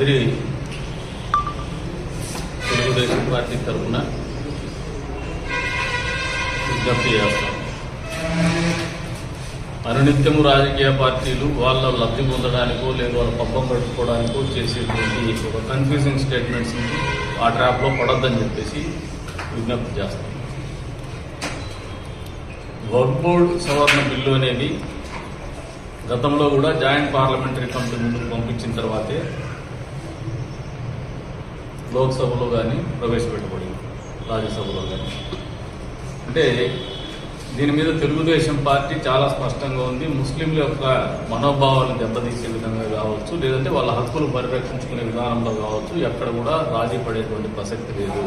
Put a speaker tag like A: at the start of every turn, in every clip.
A: Kadiri Telugu Desam party తరఫున విజ్ఞప్తి చేస్తాం. అనునిత్యము రాజకీయ పార్టీలు వాళ్ళ లబ్ధి పొందడానికో లేదా వాళ్ళ పబ్బం కట్టుకోవడానికో చేసేటువంటి ఒక కన్ఫ్యూజింగ్ స్టేట్మెంట్స్ ఆ ట్రాప్లో పడొద్దని చెప్పేసి విజ్ఞప్తి చేస్తాం. వర్క్ బోర్డ్ సవరణ బిల్లు అనేది గతంలో కూడా జాయింట్ పార్లమెంటరీ కమిటీ ముందుకు పంపించిన తర్వాతే లోక్సభలో కానీ ప్రవేశపెట్టబడింది. రాజ్యసభలో కానీ అంటే దీని మీద తెలుగుదేశం పార్టీ చాలా స్పష్టంగా ఉంది. ముస్లింల యొక్క మనోభావాలను దెబ్బతీసే విధంగా కావచ్చు లేదంటే వాళ్ళ హక్కులు పరిరక్షించుకునే విధానంలో కావచ్చు ఎక్కడ కూడా రాజీ పడేటువంటి ప్రసక్తి లేదు.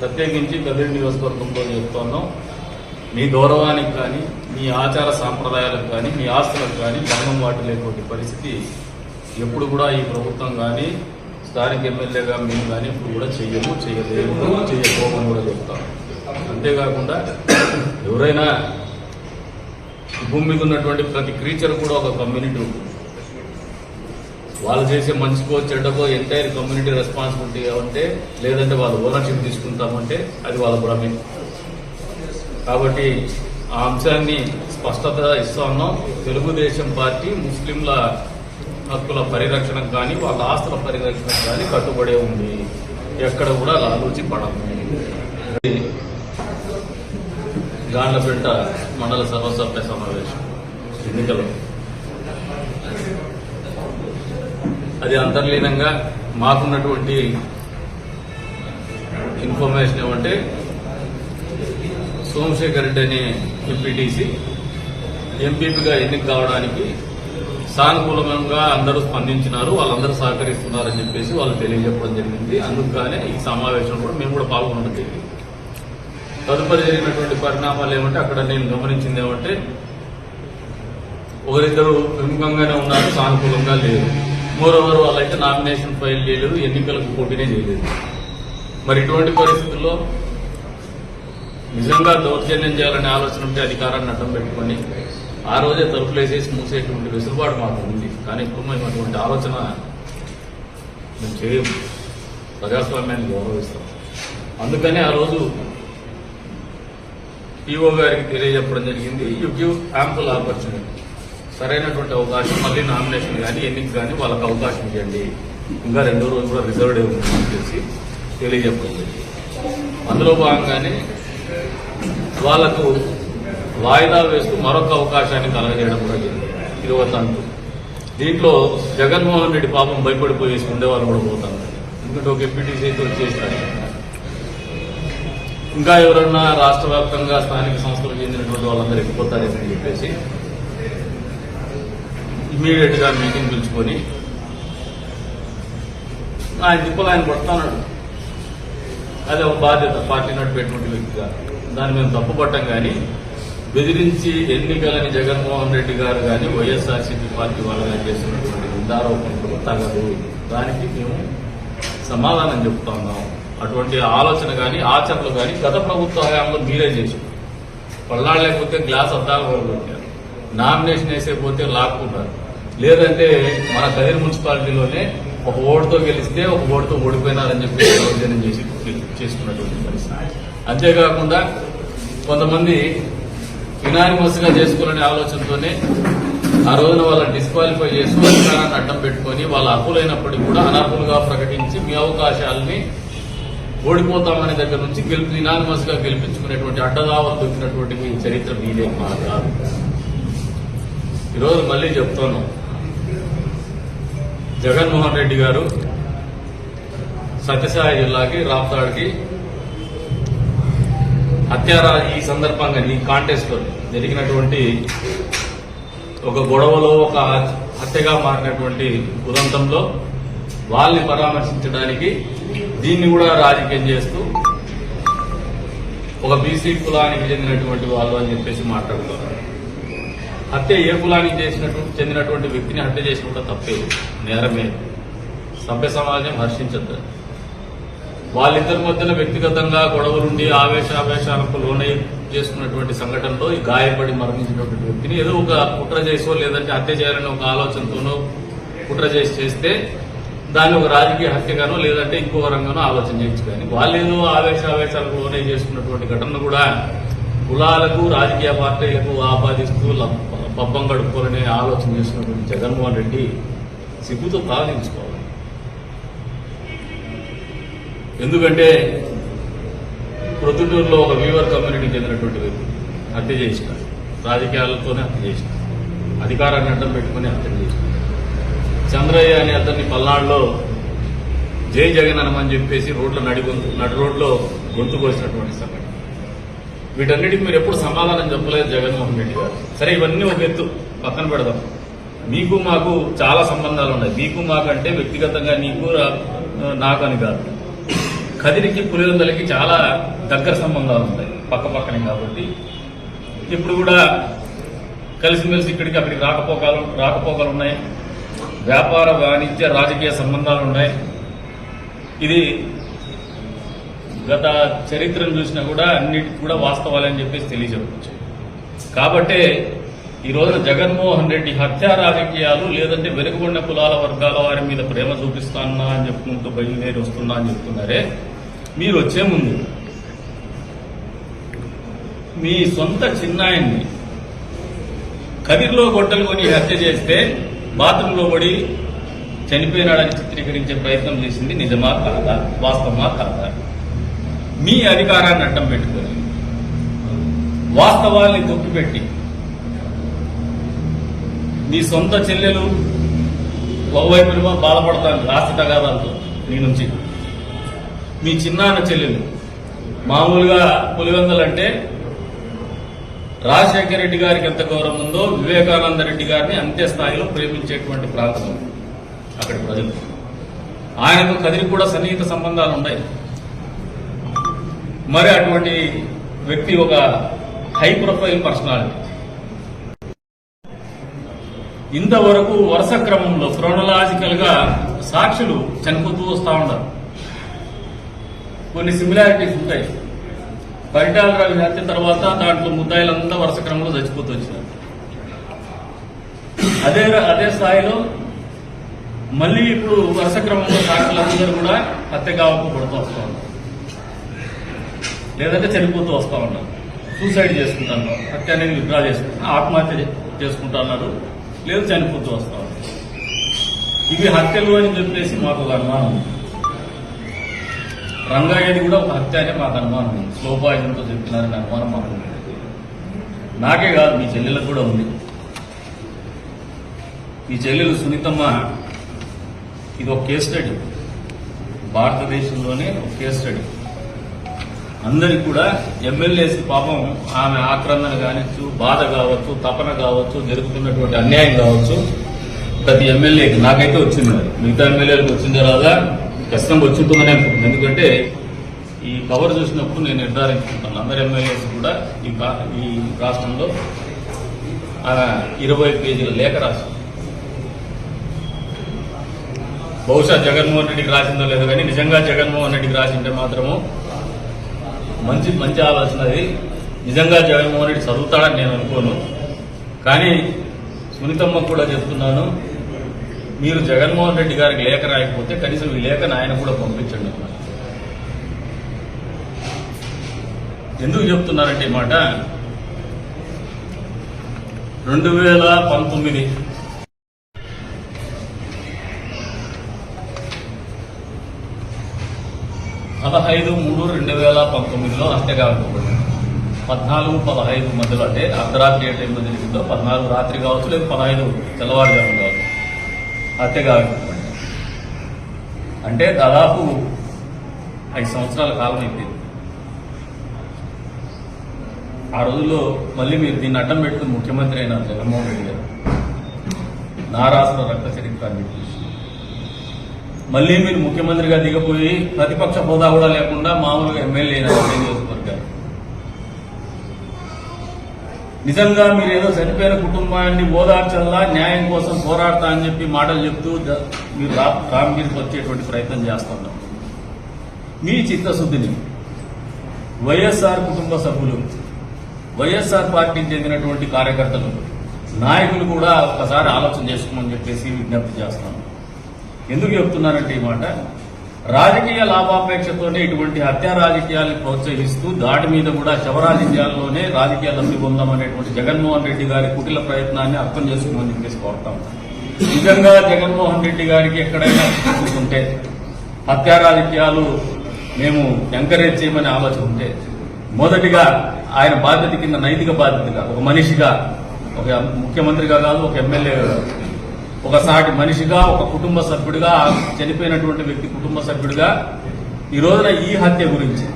A: ప్రత్యేకించి గదిరి నియోజకవర్గంలో చెప్తున్నాం మీ గౌరవానికి కానీ మీ ఆచార సాంప్రదాయాలకు కానీ మీ ఆస్తులకు కానీ భంగం వాటిలేటువంటి పరిస్థితి ఎప్పుడు కూడా ఈ ప్రభుత్వం కానీ స్థానిక ఎమ్మెల్యేగా మేము కానీ ఇప్పుడు కూడా చెయ్యము చేయలేము చేయకపోమని కూడా చెప్తాం. అంతేకాకుండా ఎవరైనా భూమి మీద ఉన్నటువంటి ప్రతి క్రీచర్ కూడా ఒక కమ్యూనిటీ ఉంటుంది. వాళ్ళు చేసే మంచికో చెడ్డకో ఎంటైర్ కమ్యూనిటీ రెస్పాన్సిబిలిటీ ఉంటే లేదంటే వాళ్ళు ఓనర్షిప్ తీసుకుంటామంటే అది వాళ్ళ భ్రమే. కాబట్టి ఆ అంశాన్ని స్పష్టత ఇస్తా ఉన్నాం. తెలుగుదేశం పార్టీ ముస్లింల హక్కుల పరిరక్షణకు కానీ వాళ్ళ ఆస్తుల పరిరక్షణకు కానీ కట్టుబడే ఉంది. ఎక్కడ కూడా లాలూచి పడము గాండ్లపేట మండల సర్వసభ్య సమావేశం ఎన్నికలు. అది అంతర్లీనంగా మాకున్నటువంటి ఇన్ఫర్మేషన్ ఏమంటే సోమశేఖర్ రెడ్డి అనే ఎంపీటీసీ ఎంపీపీగా ఎన్నిక కావడానికి సానుకూలంగా అందరూ స్పందించినారు వాళ్ళందరూ సహకరిస్తున్నారని చెప్పేసి వాళ్ళు తెలియజెప్పడం జరిగింది. అందుకనే ఈ సమావేశంలో కూడా మేము కూడా పాల్గొనడం జరిగింది. తదుపరి జరిగినటువంటి పరిణామాలు ఏమంటే అక్కడ నేను గమనించింది ఏమంటే ఒకరిద్దరు ప్రముఖంగానే ఉన్నారు సానుకూలంగా లేరు. మోరోవర్ వాళ్ళైతే నామినేషన్ ఫైల్ చేయలేదు ఎన్నికలకు పోటీనే చేయలేదు. మరి ఇటువంటి పరిస్థితుల్లో నిజంగా దౌర్జన్యం చేయాలనే ఆలోచన ఉంటే అధికారాన్ని అడ్డం పెట్టుకొని ఆ రోజే తలుపులేసేసి మూసేటువంటి వెసులుబాటు మాకు ఉంది. కానీ ఇప్పుడు మేము అటువంటి ఆలోచన మేము చేయము. ప్రజాస్వామ్యాన్ని గౌరవిస్తాం. అందుకని ఆ రోజు ఈఓ గారికి తెలియజెప్పడం జరిగింది. యు గివ్ యాంపుల్ ఆపర్చునిటీ సరైనటువంటి అవకాశం మళ్ళీ నామినేషన్ కానీ ఎన్నిక కానీ వాళ్ళకి అవకాశం ఇవ్వండి. ఇంకా రెండో రోజు కూడా రిజర్వ్డ్ ఉందని చెప్పేసి తెలియజెప్పడం జరిగింది. అందులో భాగంగానే వాళ్ళకు వాయిదా వేస్తూ మరొక అవకాశాన్ని కలగజేయడం కూడా జరిగింది. ఇరవై తండ్రి దీంట్లో జగన్మోహన్ రెడ్డి పాపం భయపడిపోయేసి ఉండేవాళ్ళు కూడా పోతారు. ఎందుకంటే ఒక ఎంపీటీసీ అయితే వచ్చేస్తారు ఇంకా ఎవరన్నా రాష్ట్ర వ్యాప్తంగా స్థానిక సంస్థలకు చెందినటువంటి వాళ్ళందరూ ఎక్కిపోతారని చెప్పేసి ఇమీడియట్గా మీటింగ్ పిలుచుకొని ఆయన తిప్పలు ఆయన పడుతున్నాడు. అది ఒక బాధ్యత పార్టీ నడిపేటువంటి వ్యక్తిగా. దాన్ని మేము తప్పుపట్టం కానీ బెదిరించి ఎన్నికలని జగన్మోహన్ రెడ్డి గారు కానీ వైఎస్ఆర్సీపీ పార్టీ వాళ్ళు కానీ చేసినటువంటి నిందారోపణలు తగదు. దానికి మేము సమాధానం చెప్తున్నాం అటువంటి ఆలోచన కానీ ఆచరణలు కానీ గత ప్రభుత్వ హయాంలో మీరే చేసి పల్లాడలేకపోతే గ్లాస్ అద్దాలు కొనుగొట్టారు నామినేషన్ వేసే పోతే లాక్కున్నారు లేదంటే మన కదిరి మున్సిపాలిటీలోనే ఒక ఓటుతో గెలిస్తే ఒక ఓటుతో ఓడిపోయినారని చెప్పి దౌర్జన్యం చేసి చేసుకున్నటువంటి పరిస్థితి. అంతేకాకుండా కొంతమంది యునానిమస్గా చేసుకోవాలనే ఆలోచనతోనే ఆ రోజున వాళ్ళని డిస్క్వాలిఫై చేసి అధికారాన్ని అడ్డం పెట్టుకొని వాళ్ళ అర్హులైనప్పటికీ కూడా అనర్హులుగా ప్రకటించి మీ అవకాశాలని ఓడిపోతామనే దగ్గర నుంచి గెలుపు యునానిమస్గా గెలిపించుకునేటువంటి అడ్డదావలు దొరికినటువంటి మీ చరిత్ర మీదే మాకు కాదు ఈరోజు మళ్ళీ చెప్తాను. జగన్మోహన్ రెడ్డి గారు సత్యసాయి జిల్లాకి రాప్తాడ్కి హత్యారా ఈ సందర్భంగా ఈ కాంటెస్ట్లో జరిగినటువంటి ఒక గొడవలో ఒక హత్యగా మారినటువంటి ఉదంతంలో వాళ్ళని పరామర్శించడానికి దీన్ని కూడా రాజకీయం చేస్తూ ఒక బీసీ కులానికి చెందినటువంటి వాళ్ళు అని చెప్పేసి మాట్లాడుతున్నారు. హత్య ఏ కులానికి చేసినట్టు చెందినటువంటి వ్యక్తిని హత్య చేసిన కూడా తప్పే నేరమే. సభ్య సమాజం హర్షించద్దు. వాళ్ళిద్దరి మధ్యన వ్యక్తిగతంగా గొడవలుండి ఆవేశావేశాలకు లోనై చేసుకున్నటువంటి సంఘటనలో ఈ గాయపడి మరణించినటువంటి వ్యక్తిని ఏదో ఒక కుట్ర చేసో లేదంటే హత్య చేయాలనే ఒక ఆలోచనతోనో కుట్ర చేసి చేస్తే దాన్ని ఒక రాజకీయ హత్యగానో లేదంటే ఇంకో రంగానో ఆలోచన చేయొచ్చు. కానీ వాళ్ళు ఏదో ఆవేశ ఆవేశాలకు లోనే చేసుకున్నటువంటి ఘటన కూడా కులాలకు రాజకీయ పార్టీలకు ఆపాదిస్తూ ల- పబ్బం గడుపుకోవాలనే ఆలోచన చేసినటువంటి జగన్మోహన్ రెడ్డి సిగ్గుతో తాగించుకోవాలి ఎందుకంటే ప్రొద్దుటూరులో ఒక వీవర్ కమ్యూనిటీకి చెందినటువంటి వ్యక్తి హత్య చేసిన రాజకీయాలతోనే హత్య చేసిన అధికారాన్ని అడ్డం పెట్టుకుని హత్య చేసిన చంద్రయ్య అనే అతన్ని పల్నాడులో జై జగన్ అనమని చెప్పేసి రోడ్ల నడి గొంతు నడి రోడ్లో గొంతు కోసినటువంటి సంఘటన. వీటన్నిటికి మీరు ఎప్పుడు సమాధానం చెప్పలేదు జగన్మోహన్ రెడ్డి గారు. సరే ఇవన్నీ ఒక ఎత్తు. పక్కన పెడదాం. మీకు మాకు చాలా సంబంధాలు ఉన్నాయి. మీకు మాకంటే వ్యక్తిగతంగా నీకు నాకు అని కాదు. కదిరికి పులివెందులకి చాలా దగ్గర సంబంధాలు ఉంటాయి పక్క పక్కనే కాబట్టి. ఇప్పుడు కూడా కలిసిమెలిసి ఇక్కడికి అక్కడికి రాకపోకలు రాకపోకలు ఉన్నాయి. వ్యాపార వాణిజ్య రాజకీయ సంబంధాలు ఉన్నాయి. ఇది గత చరిత్రను చూసినా కూడా అన్నిటికి కూడా వాస్తవాలని చెప్పేసి తెలియజెప్పచ్చు. కాబట్టే ఈ రోజున జగన్మోహన్ రెడ్డి హత్యా రాజకీయాలు లేదంటే వెనుకబడిన కులాల వర్గాల వారి మీద ప్రేమ చూపిస్తానా అని చెప్పుకుంటూ బయలుదేరి వస్తున్నా అని చెప్తున్నారే. మీరు వచ్చే ముందు మీ సొంత చిన్నాయన్ని కదిర్లో గొడ్డలు కొని హత్య చేస్తే బాత్రూంలో పడి చనిపోయినాడని చిత్రీకరించే ప్రయత్నం చేసింది నిజమా కాదా? వాస్తవమా కాదా? మీ అధికారాన్ని అడ్డం పెట్టుకొని వాస్తవాల్ని తొక్కిపెట్టి మీ సొంత చెల్లెలు ఓవైపులుగా బాధపడతాను రాష్ట్ర తగాదాలతో నీ నుంచి. మీ చిన్నాన్న చెల్లెలు. మామూలుగా పులివెందలంటే రాజశేఖర రెడ్డి గారికి ఎంత గౌరవం ఉందో వివేకానంద రెడ్డి గారిని అంతే స్థాయిలో ప్రేమించేటువంటి ప్రాంతం అక్కడి ప్రజలు. ఆయనకు కదిరికి కూడా సన్నిహిత సంబంధాలు ఉన్నాయి. మరి అటువంటి వ్యక్తి ఒక హై ప్రొఫైల్ పర్సనాలిటీ. ఇంతవరకు వరుస క్రమంలో క్రోనలాజికల్గా సాక్షులు చనిపోతూ వస్తూ ఉంటారు కొన్ని సిమిలారిటీస్ ఉంటాయి. పరిటాలరావు హత్య తర్వాత దాంట్లో ముద్దాయిలంతా వరుస క్రమంలో చచ్చిపోతూ వచ్చినారు. అదే అదే స్థాయిలో మళ్ళీ ఇప్పుడు వరుస క్రమంలో సాక్షులందరూ కూడా హత్య కావకు పడుతూ వస్తూ ఉన్నారు. లేదంటే చనిపోతూ వస్తూ ఉన్నారు. సూసైడ్ చేసుకుంటాను హత్య అనేది విత్డ్రా చేసుకుంటాను ఆత్మహత్య చేసుకుంటున్నారు లేదు చనిపోతూ వస్తూ ఉన్నారు. ఇవి హత్యలు అని చెప్పేసి మాకు ఒక అనుమానం ఉంది. రంగాయది కూడా ఒక హత్య అనే మాకు అనుమానం ఉంది స్లో చెప్తున్నారని అనుమానం మాకు నాకే కాదు మీ చెల్లెలకు కూడా ఉంది. మీ చెల్లెలు సునీతమ్మ ఇది ఒక కేస్ స్టడీ. భారతదేశంలోనే ఒక కేస్ స్టడీ. అందరికి కూడా ఎమ్మెల్యేస్ పాపం ఆమె ఆక్రందన కానిచ్చు బాధ కావచ్చు తపన కావచ్చు జరుగుతున్నటువంటి అన్యాయం కావచ్చు. ప్రతి ఎమ్మెల్యేకి నాకైతే వచ్చింది మిగతా ఎమ్మెల్యేలకు వచ్చిందో రాదా? ఖచ్చితంగా వచ్చి ఉంటుందని అనుకుంటున్నాను. ఎందుకంటే ఈ కవర్ చూసినప్పుడు నేను నిర్ధారించుకుంటాను అందరు ఎమ్మెల్యేస్ కూడా ఈ ఈ రాష్ట్రంలో ఇరవై పేజీల లేఖ రాసింది బహుశా జగన్మోహన్ రెడ్డికి రాసిందో లేదో కానీ నిజంగా జగన్మోహన్ రెడ్డికి రాసింటే మాత్రము మంచి మంచి ఆలోచన అది నిజంగా జగన్మోహన్ రెడ్డి చదువుతాడని నేను అనుకోను. కానీ సునీతమ్మ కూడా చెప్తున్నాను మీరు జగన్మోహన్ రెడ్డి గారికి లేఖ రాయకపోతే కనీసం ఈ లేఖను ఆయన కూడా పంపించండి. ఎందుకు చెప్తున్నారంటే ఈ మాట? రెండు వేల పంతొమ్మిది పదహైదు మూడు రెండు వేల పంతొమ్మిదిలో హత్య పద్నాలుగు పదహైదు మధ్యలో అంటే అర్ధరాత్రి ఏ టైంలో జరిగిందో పద్నాలుగు రాత్రి కావచ్చు లేదు పదహైదు తెల్లవారుజాము కావచ్చు. హత్య అంటే దాదాపు ఐదు సంవత్సరాల కాలం అయిపోయింది ఆ రోజుల్లో మళ్ళీ మీరు దీన్ని అడ్డం పెట్టుకుని ముఖ్యమంత్రి అయిన జగన్మోహన్ రెడ్డి గారు నా రాష్ట్ర రక్త చరిత్ర అని మళ్ళీ మీరు ముఖ్యమంత్రిగా దిగపోయి ప్రతిపక్ష హోదా కూడా లేకుండా మామూలుగా ఎమ్మెల్యే అయినారు అదే నియోజకవర్గాలు నిజంగా మీరు ఏదో చనిపోయిన కుటుంబాన్ని ఓదార్చల్లా న్యాయం కోసం పోరాడతా అని చెప్పి మాటలు చెప్తూ మీరు రామగిరికి వచ్చేటువంటి ప్రయత్నం చేస్తున్నారు మీ చిత్తశుద్ధిని వైఎస్ఆర్ కుటుంబ సభ్యులు వైఎస్ఆర్ పార్టీకి చెందినటువంటి కార్యకర్తలు నాయకులు కూడా ఒక్కసారి ఆలోచన చేసుకోమని చెప్పేసి విజ్ఞప్తి చేస్తాను. ఎందుకు చెప్తున్నానంటే ఈ మాట? రాజకీయ లాభాపేక్షతోనే ఇటువంటి హత్యా రాజకీయాలను ప్రోత్సహిస్తూ దాడి మీద కూడా శవరాజకీయాల్లోనే రాజకీయ లబ్ధి పొందామనేటువంటి జగన్మోహన్ రెడ్డి గారి కుటిల ప్రయత్నాన్ని అర్థం చేసుకోమని చెప్పేసి కోరుతాం. నిజంగా జగన్మోహన్ రెడ్డి గారికి ఎక్కడైనా ఉంటే హత్యా రాజకీయాలు మేము ఎంకరేజ్ చేయమని ఆలోచన ఉంటే మొదటిగా ఆయన బాధ్యత కింద నైతిక బాధ్యతగా ఒక మనిషిగా ఒక ముఖ్యమంత్రిగా కాదు ఒక ఎమ్మెల్యేగా ఒకసారి మనిషిగా ఒక కుటుంబ సభ్యుడిగా చనిపోయినటువంటి వ్యక్తి కుటుంబ సభ్యుడిగా ఈ రోజున ఈ హత్య గురించి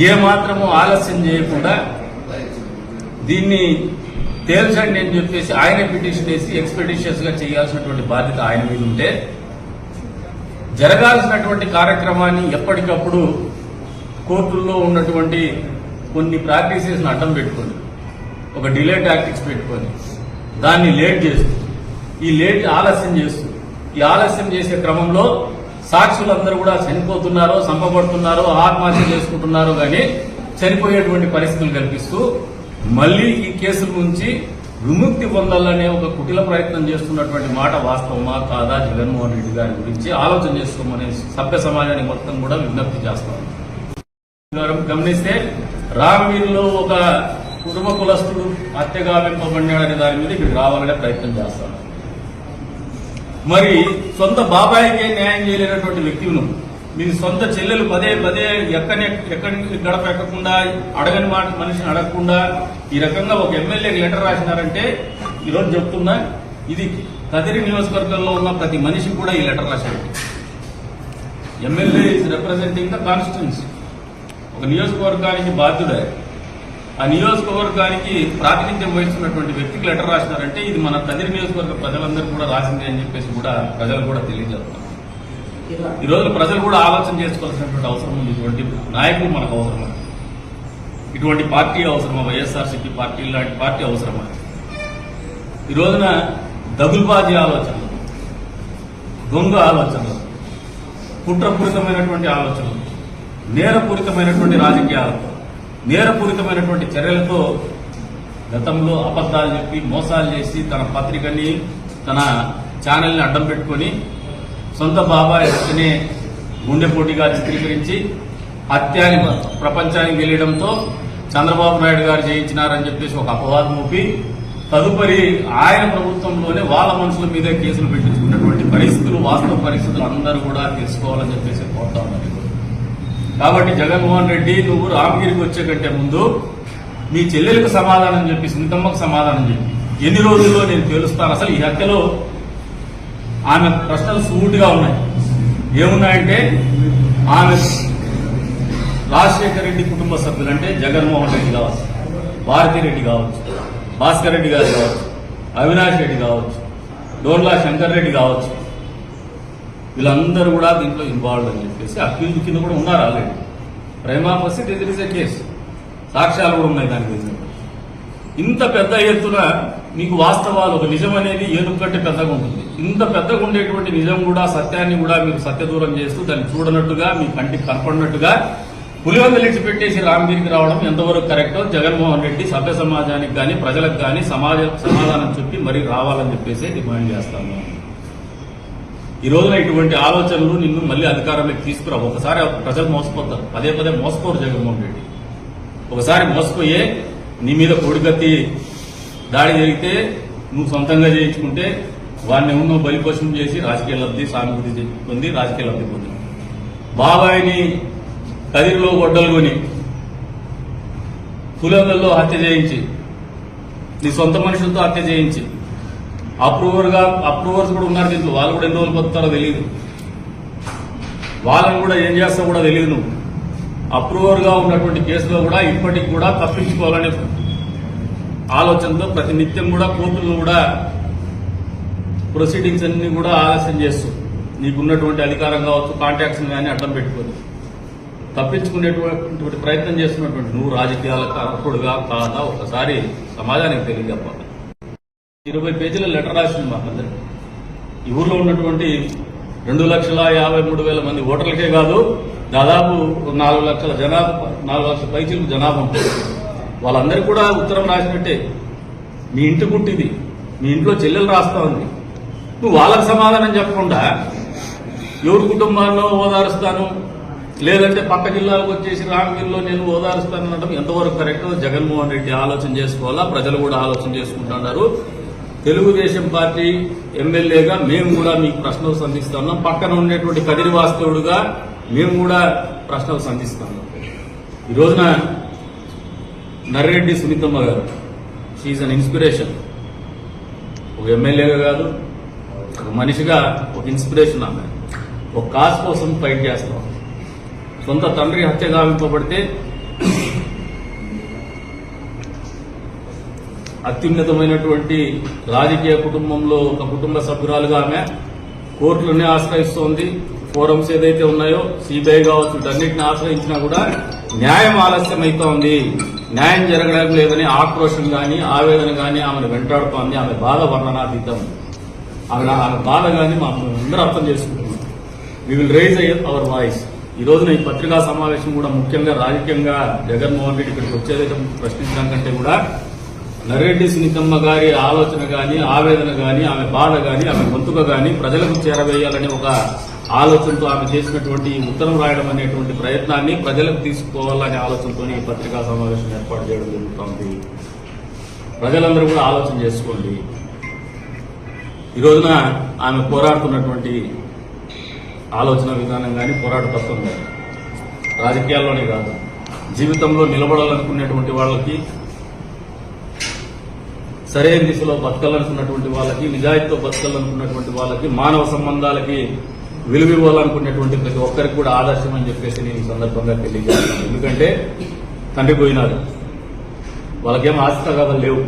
A: ఏ మాత్రము ఆలస్యం చేయకుండా దీన్ని తేల్చండి అని చెప్పేసి ఆయన పిటిషన్ వేసి ఎక్స్పెడిషియస్గా చేయాల్సినటువంటి బాధ్యత ఆయన మీద ఉంటే జరగాల్సినటువంటి కార్యక్రమాన్ని ఎప్పటికప్పుడు కోర్టుల్లో ఉన్నటువంటి కొన్ని ప్రాక్టీసెస్ అడ్డం పెట్టుకొని ఒక డిలే టాక్టిక్స్ పెట్టుకొని దాన్ని లేట్ చేస్తుంది ఈ లేట్ ఆలస్యం చేస్తుంది. ఈ ఆలస్యం చేసే క్రమంలో సాక్షులందరూ కూడా చనిపోతున్నారో చంపబడుతున్నారో ఆత్మహత్య చేసుకుంటున్నారో కానీ చనిపోయేటువంటి పరిస్థితులు కల్పిస్తూ మళ్ళీ ఈ కేసుల నుంచి విముక్తి పొందాలనే ఒక కుటిల ప్రయత్నం చేస్తున్నటువంటి మాట వాస్తవమా కాదా జగన్మోహన్ రెడ్డి గారి గురించి ఆలోచన చేసుకోమని సభ్య సమాజానికి మొత్తం కూడా విజ్ఞప్తి చేస్తాం గమనిస్తే రామవీరిలో ఒక కుటుంబ కులస్తుడు హత్యగా గావింపబడినాడనే దాని మీద ఇక్కడికి రావాలనే ప్రయత్నం చేస్తాను మరి సొంత బాబాయికే న్యాయం చేయలేనటువంటి వ్యక్తివి నువ్వు మీ సొంత చెల్లెలు పదే పదే ఎక్కని ఎక్కడి గడప ఎక్కకుండా అడగని మాట మనిషిని అడగకుండా ఈ రకంగా ఒక ఎమ్మెల్యేకి లెటర్ రాసినారంటే ఈరోజు చెప్తున్నా ఇది కదిరి నియోజకవర్గంలో ఉన్న ప్రతి మనిషి కూడా ఈ లెటర్ రాశారు MLA is representing the constituency ఒక నియోజకవర్గానికి బాధ్యుడే. ఆ నియోజకవర్గానికి ప్రాతినిధ్యం వహిస్తున్నటువంటి వ్యక్తికి లెటర్ రాసినారంటే ఇది మన కదిరి నియోజకవర్గ ప్రజలందరూ కూడా రాసింది అని చెప్పేసి కూడా ప్రజలు కూడా తెలియజేస్తున్నారు. ఈ రోజు ప్రజలు కూడా ఆలోచన చేసుకోవాల్సినటువంటి అవసరం ఉంది. ఇటువంటి నాయకులు మనకు అవసరమా ఇటువంటి పార్టీ అవసరమా? వైఎస్ఆర్సీపీ పార్టీ లాంటి పార్టీ అవసరమా? ఈ రోజున దగులుబాజీ ఆలోచనలు దొంగ ఆలోచనలు కుట్రపూరితమైనటువంటి ఆలోచనలు నేరపూరితమైనటువంటి రాజకీయాలతో నేరపూరితమైనటువంటి చర్యలతో గతంలో అబద్దాలు చెప్పి మోసాలు చేసి తన పత్రికని తన ఛానల్ని అడ్డం పెట్టుకొని సొంత బాబాయ్ హత్యని గుండెపోటీగా చిత్రీకరించి హత్యాని ప్రపంచానికి వెళ్ళడంతో చంద్రబాబు నాయుడు గారు చేయించినారని చెప్పేసి ఒక అపవాదం ఊపి తదుపరి ఆయన ప్రభుత్వంలోనే వాళ్ళ మనుషుల మీద కేసులు పెట్టించుకున్నటువంటి పరిస్థితులు వాస్తవ పరిస్థితులు అందరూ కూడా తెలుసుకోవాలని చెప్పేసి కోరుతా ఉన్నారు కాబట్టి జగన్మోహన్ రెడ్డి నువ్వు రామగిరికి వచ్చే కంటే ముందు మీ చెల్లెలకు సమాధానం చెప్పి సునీతమ్మకు సమాధానం చెప్పి. ఎన్ని రోజుల్లో నేను తెలుస్తాను? అసలు ఈ హత్యలో ఆమె ప్రశ్నలు సూటిగా ఉన్నాయి. ఏమున్నాయంటే ఆమె రాజశేఖర రెడ్డి కుటుంబ సభ్యులు అంటే జగన్మోహన్ రెడ్డి కావచ్చు భారతిరెడ్డి కావచ్చు భాస్కర్ రెడ్డి గారు కావచ్చు అవినాష్ రెడ్డి కావచ్చు డోర్లా శంకర్ రెడ్డి కావచ్చు వీళ్ళందరూ కూడా దీంట్లో ఇన్వాల్వ్ అని చెప్పేసి అక్యూజ్ కింద కూడా ఉన్నారు ఆల్రెడీ ప్రేమాపసి ఇస్ ఏ కేసు. సాక్ష్యాలు కూడా ఉన్నాయి దాని గురించి ఇంత పెద్ద ఎత్తున మీకు వాస్తవాలు ఒక నిజం అనేది ఏనుగు పెద్దగా ఉంటుంది. ఇంత పెద్దగా ఉండేటువంటి నిజం కూడా సత్యాన్ని కూడా మీరు సత్యదూరం చేస్తూ దాన్ని చూడనట్టుగా మీ కంటికి కనపడినట్టుగా పులివందలిచ్చి పెట్టేసి రామగిరికి రావడం ఎంతవరకు కరెక్టో జగన్మోహన్ రెడ్డి సభ్య సమాజానికి కానీ ప్రజలకు కానీ సమాజ సమాధానం చెప్పి మరీ రావాలని చెప్పేసి డిమాండ్ చేస్తాను. ఈ రోజున ఇటువంటి ఆలోచనలు నిన్ను మళ్ళీ అధికారంలోకి తీసుకురావు. ఒకసారి ప్రజలు మోసపోతారు. పదే పదే మోసపోరు జగన్మోహన్ రెడ్డి. ఒకసారి మోసపోయే నీ మీద కొడుకత్తి దాడి జరిగితే నువ్వు సొంతంగా చేయించుకుంటే వాడిని ఉన్న బలిపోషం చేసి రాజకీయ లబ్ధి సానుభూతి పొంది రాజకీయ లబ్ధి పొంది బాబాయిని కదిరిలో గొడ్డలు కొని హత్య చేయించి నీ సొంత మనుషులతో హత్య చేయించి అప్రూవర్గా అప్రూవర్స్ కూడా ఉన్నారు దీంట్లో. వాళ్ళు కూడా ఎన్ని రోజులు బతుకుతారో తెలియదు వాళ్ళని కూడా ఏం చేస్తావు కూడా తెలియదు నువ్వు అప్రూవర్గా ఉన్నటువంటి కేసులో కూడా ఇప్పటికి కూడా తప్పించుకోవాలనే ఆలోచనతో ప్రతి నిత్యం కూడా కోర్టులు కూడా ప్రొసీడింగ్స్ అన్ని కూడా ఆలస్యం చేస్తూ నీకున్నటువంటి అధికారం కావచ్చు కాంటాక్ట్స్ కానీ అడ్డం పెట్టుకోదు తప్పించుకునేటువంటి ప్రయత్నం చేస్తున్నటువంటి నువ్వు రాజకీయాల అర్హుడుగా కాదా? ఒకసారి సమాజానికి తెలియజెప్పాలి. ఇరవై పేజీల లెటర్ రాసింది మా అందరికి ఈ ఊర్లో ఉన్నటువంటి రెండు లక్షల యాభై మూడు వేల మంది ఓటర్లకే కాదు దాదాపు నాలుగు లక్షల జనాభా నాలుగు లక్షల పైచీలకు జనాభా ఉంటుంది. వాళ్ళందరికీ కూడా ఉత్తరం రాసినట్టే. మీ ఇంటి గుట్టిది మీ ఇంట్లో చెల్లెలు రాస్తా ఉంది. నువ్వు వాళ్ళకి సమాధానం చెప్పకుండా ఎవరి కుటుంబాల్లో ఓదారుస్తాను? లేదంటే పక్క జిల్లాలకు వచ్చేసి రామగిరిలో నేను ఓదారుస్తాను అనడం ఎంతవరకు కరెక్ట్ జగన్మోహన్ రెడ్డి ఆలోచన చేసుకోవాలా? ప్రజలు కూడా ఆలోచన చేసుకుంటున్నారు తెలుగుదేశం పార్టీ ఎమ్మెల్యేగా మేము కూడా మీకు ప్రశ్నలు సంధిస్తున్నాం పక్కన ఉండేటువంటి కదిరి వాస్తవుడుగా మేము కూడా ప్రశ్నలు సంధిస్తున్నాం ఈ రోజున నర్రెడ్డి సునీతమ్మ గారు షీఈ్ అన్ ఇన్స్పిరేషన్ ఒక ఎమ్మెల్యేగా కాదు ఒక మనిషిగా ఒక ఇన్స్పిరేషన్ ఆమె. ఒక కాజ్ కోసం ఫైట్ చేస్తాం. సొంత తండ్రి హత్య గావింపబడితే అత్యున్నతమైనటువంటి రాజకీయ కుటుంబంలో ఒక కుటుంబ సభ్యురాలుగా ఆమె కోర్టులనే ఆశ్రయిస్తోంది. ఫోరమ్స్ ఏదైతే ఉన్నాయో సిబిఐ కావచ్చు వీటన్నిటిని ఆశ్రయించినా కూడా న్యాయం ఆలస్యం అవుతోంది న్యాయం జరగడం లేదని ఆక్రోషం కానీ ఆవేదన కానీ ఆమెను వెంటాడుతోంది. ఆమె బాధ వర్ణనాతీతం. ఆమె ఆమె బాధ కానీ మా అందరూ అర్థం చేసుకుంటున్నాం. We will raise our voice ఈ రోజున ఈ పత్రికా సమావేశం కూడా ముఖ్యంగా రాజకీయంగా జగన్మోహన్ రెడ్డి ఇక్కడికి వచ్చేదైతే ప్రశ్నించడం కంటే కూడా నరెడ్డి సునీతమ్మ గారి ఆలోచన గాని ఆవేదన గాని ఆమె బాధ గాని ఆమె గొంతుక గాని ప్రజలకు చేరవేయాలని ఒక ఆలోచనతో ఆమె చేసినటువంటి ఈ ఉత్తరం రాయడం అనేటువంటి ప్రయత్నాన్ని ప్రజలకు తీసుకోవాలనే ఆలోచనతో ఈ పత్రికా సమావేశం ఏర్పాటు చేయడం జరుగుతోంది. ప్రజలందరూ కూడా ఆలోచన చేసుకోండి. ఈ రోజున ఆమె పోరాడుతున్నటువంటి ఆలోచన విధానం కానీ పోరాట తత్వం కానీ రాజకీయాల్లోనే కాదు. జీవితంలో నిలబడాలనుకునేటువంటి వాళ్ళకి సరైన దిశలో బతకాలనుకున్నటువంటి వాళ్ళకి నిజాయితీతో బతకాలనుకున్నటువంటి వాళ్ళకి మానవ సంబంధాలకి విలువ ఇవ్వాలనుకునేటువంటి ప్రతి ఒక్కరికి కూడా ఆదర్శం అని చెప్పేసి నేను ఈ సందర్భంగా తెలియజేస్తాను. ఎందుకంటే తండ్రి పోయినారు వాళ్ళకేం ఆస్తిగాథలు లేవు.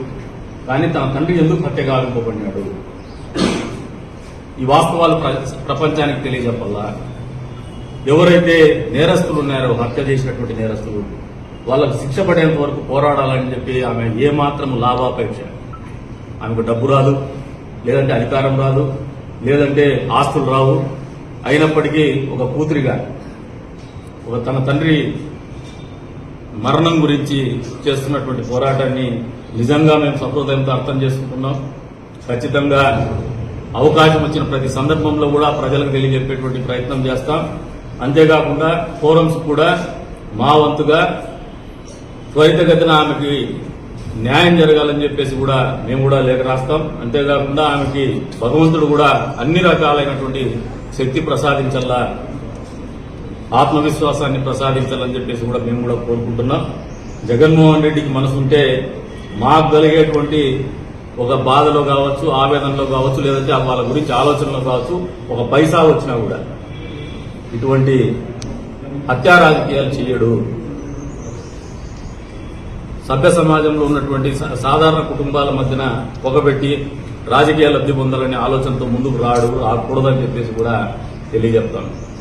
A: కానీ తన తండ్రి ఎందుకు హత్య గావింపబడినాడు ఈ వాస్తవాలు ప్ర- ప్రపంచానికి తెలియజెప్పాలా ఎవరైతే నేరస్తులు ఉన్నారో హత్య చేసినటువంటి నేరస్తులు వాళ్ళకు శిక్ష పడేంత వరకు పోరాడాలని చెప్పి ఆమె ఏమాత్రం లాభాపేక్ష ఆమెకు డబ్బు రాదు లేదంటే అధికారం రాదు లేదంటే ఆస్తులు రావు. అయినప్పటికీ ఒక కూతురిగా ఒక తన తండ్రి మరణం గురించి చేస్తున్నటువంటి పోరాటాన్ని నిజంగా మేము సహృదయంతో అర్థం చేసుకుంటున్నాం. ఖచ్చితంగా అవకాశం వచ్చిన ప్రతి సందర్భంలో కూడా ప్రజలకు తెలియజెప్పేటువంటి ప్రయత్నం చేస్తాం. అంతేకాకుండా ఫోరమ్స్ కూడా మా వంతుగా త్వరితగతిన ఆమెకి న్యాయం జరగాలని చెప్పేసి కూడా మేము కూడా లేఖ రాస్తాం. అంతేకాకుండా ఆమెకి భగవంతుడు కూడా అన్ని రకాలైనటువంటి శక్తి ప్రసాదించల్లా ఆత్మవిశ్వాసాన్ని ప్రసాదించాలని చెప్పేసి కూడా మేము కూడా కోరుకుంటున్నాం. జగన్మోహన్ రెడ్డికి మనసు ఉంటే మాకు కలిగేటువంటి ఒక బాధలో కావచ్చు ఆవేదనలో కావచ్చు లేదంటే వాళ్ళ గురించి ఆలోచనలో కావచ్చు ఒక పైసా వచ్చినా కూడా ఇటువంటి హత్యా రాజకీయాలు చేయడు. సభ్య సమాజంలో ఉన్నటువంటి సా- సాధారణ కుటుంబాల మధ్యన పొగబెట్టి రాజకీయ లబ్ధి పొందాలనే ఆలోచనతో ముందుకు రాడు రాకూడదని చెప్పేసి కూడా తెలియజెప్తాను.